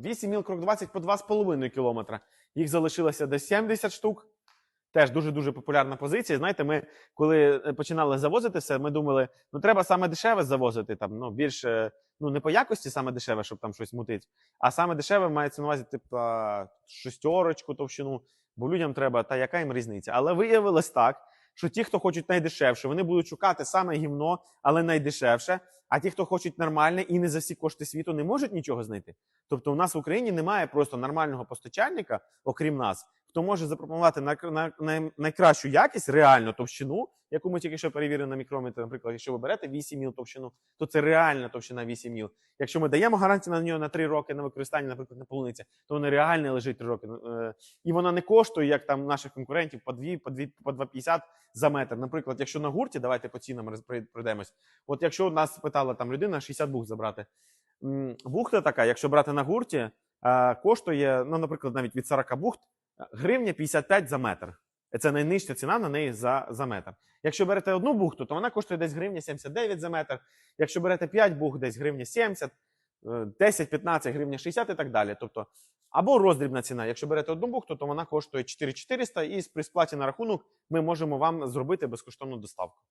8 міл крок 20 по 2,5 кілометра. Їх залишилося десь 70 штук. Теж дуже-дуже популярна позиція. Знаєте, ми коли е, починали завозити все, ми думали, ну треба саме дешеве завозити, там, ну, більше, ну не по якості саме дешеве, щоб там щось мутити, а саме дешеве мається на увазі, типу, шестерочку товщину, бо людям треба, та яка їм різниця. Але виявилось так, що ті, хто хочуть найдешевше, вони будуть шукати саме гівно, але найдешевше. А ті, хто хочуть нормальне і не за всі кошти світу, не можуть нічого знайти. Тобто, у нас в Україні немає просто нормального постачальника, окрім нас, хто може запропонувати на, на, на, найкращу якість, реальну товщину, яку ми тільки що перевірили на мікрометр. Наприклад, якщо ви берете 8 міл товщину, то це реальна товщина 8 міл. Якщо ми даємо гарантію на нього на 3 роки на використання, наприклад, на полуниці, то вона реально лежить 3 роки. Е, І вона не коштує, як там наших конкурентів, по 2, по 2, по 2,50 за метр. Наприклад, якщо на гурті, давайте по цінам пройдемось. От якщо нас питала там людина 60 бух забрати. Бухта така, якщо брати на гурті, е, коштує, ну, наприклад, навіть від 40 бухт гривня 55 за метр. Це найнижча ціна на неї за, за метр. Якщо берете одну бухту, то вона коштує десь гривня 79 за метр. Якщо берете 5 бухт, десь гривня 70, е, 10-15 гривня 60 і так далі. Тобто, або роздрібна ціна. Якщо берете одну бухту, то вона коштує 4400 і при сплаті на рахунок ми можемо вам зробити безкоштовну доставку.